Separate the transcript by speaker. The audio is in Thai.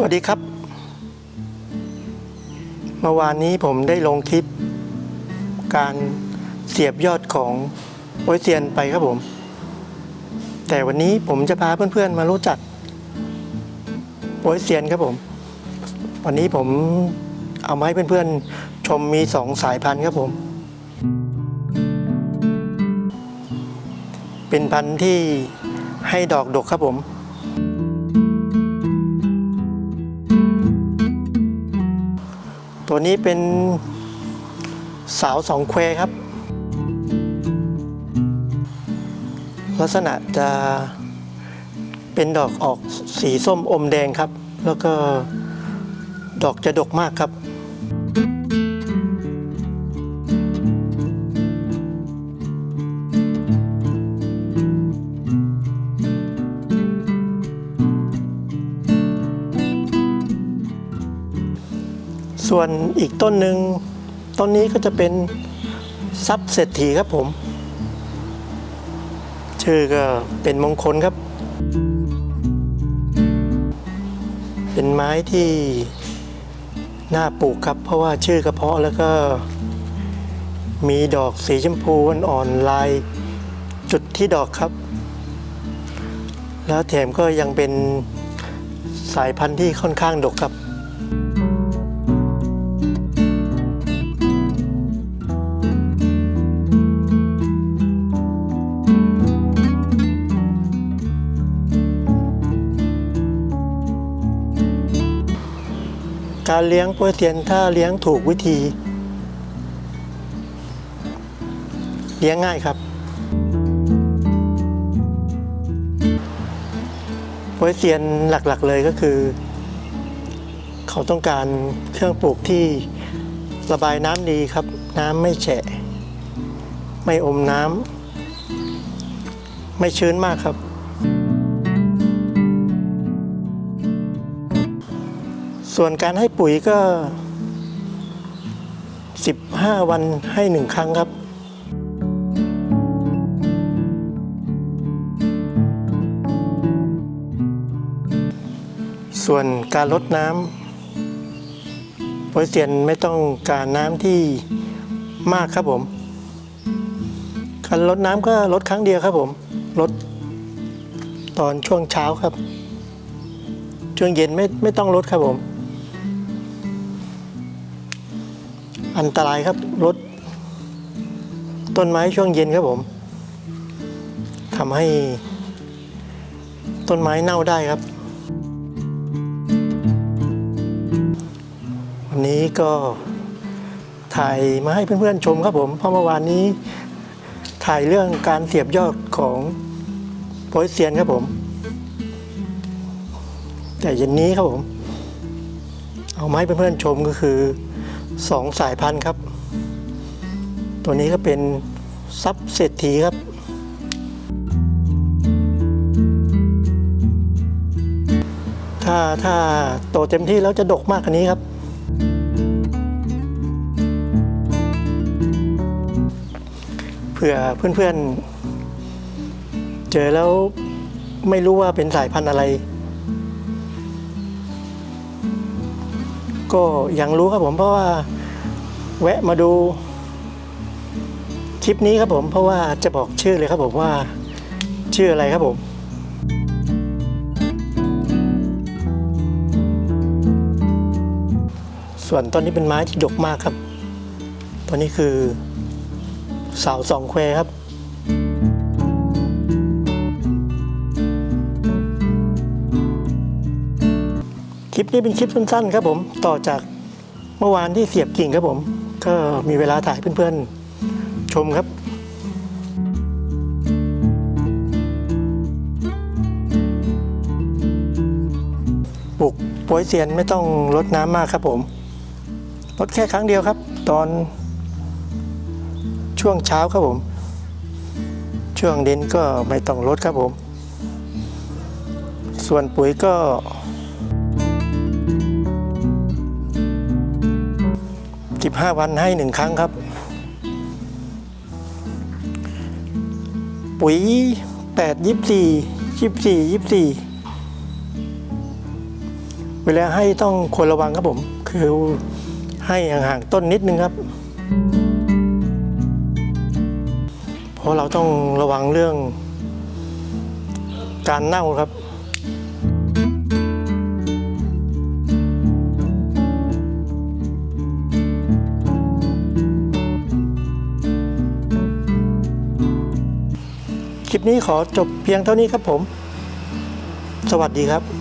Speaker 1: สวัสดีครับ เมื่อวานนี้ผมได้ลงคลิป การเสียบยอดของโปยเซียนไปครับผม แต่วันนี้ผมจะพาเพื่อนๆมารู้จักโปยเซียนครับผม วันนี้ผมเอามาให้เพื่อนๆชมมีสองสายพันธุ์ครับผม เป็นพันธุ์ที่ให้ดอกดกครับผม ตัวนี้เป็นสาวสองเควครับ ลักษณะจะเป็นดอกออกสีส้มอมแดงครับ แล้วก็ดอกจะดกมากครับ ส่วนอีกต้นหนึ่งต้นนี้ก็จะเป็นทรัพย์เศรษฐีครับผม ชื่อก็เป็นมงคลครับ เป็นไม้ที่น่าปลูกครับ เพราะว่าชื่อกระเพาะแล้วก็มีดอกสีชมพูอ่อนๆลายจุดที่ดอกครับ แล้วแถมก็ยังเป็นสายพันธุ์ที่ค่อนข้างดกครับ การเลี้ยงโปรเซียนถ้าเลี้ยงถูกวิธี เลี้ยงง่ายครับโปรเซียนหลักๆเลยก็คือ เขาต้องการเครื่องปลูกที่ระบายน้ำดีครับ น้ำไม่แฉะ ไม่อมน้ำไม่ชื้นมากครับ ส่วนการให้ปุ๋ยก็ 15 วันให้หนึ่งครั้งครับส่วนการลดน้ำโปรยเซียนไม่ต้องการน้ำที่มากครับผม การลดน้ำก็ลดครั้งเดียวครับผม ลดตอนช่วงเช้าครับ ช่วงเย็นไม่ไม่ต้องลดครับผม อันตรายครับรถต้นไม้ช่วงเย็นครับผมทำให้ต้นไม้เน่าได้ครับ วันนี้ก็ถ่ายมาให้เพื่อนๆชมครับผม เพราะเมื่อวานนี้ถ่ายเรื่องการเสียบยอดของโพยเซียนครับผม แต่เย็นนี้ครับผม เอามาให้เพื่อนๆชมก็คือ สองสายพันธุ์ครับ ตัวนี้ก็เป็นซับเศรษฐีครับ ถ้าถ้าโตเต็มที่แล้วจะดกมากกว่านี้ครับ เผื่อเพื่อนๆเจอแล้วไม่รู้ว่าเป็นสายพันธุ์อะไร ก็ยังรู้ครับผมเพราะว่าแวะมาดูคลิปนี้ครับผมเพราะว่าจะบอกชื่อเลยครับผมว่าชื่ออะไรครับผมส่วนต้นนี้เป็นไม้ที่ดกมากครับ ตัวนี้คือเสาสองแควครับ ลิปนี้เป็นคลิปสั้นๆครับผมต่อจากเมื่อวานที่เสียบกิ่งครับผม ก็มีเวลาถ่ายเพื่อนๆ ชมครับปลูกโปยเซียนไม่ต้องรดน้ำมากครับผมรดแค่ครั้งเดียวครับ ตอนช่วงเช้าครับผม ช่วงเด่นก็ไม่ต้องรดครับผม ส่วนปุ๋ยก็ 15 วันให้หนึ่งครั้งครับ ปุ๋ย 8 24 24 24เเวลาให้ต้องควรระวังครับผม คือให้ห่างๆต้นนิดนึงครับ เพราะเราต้องระวังเรื่องการเน่าครับ ลิปนี้ขอจบเพียงเท่านี้ครับผม สวัสดีครับ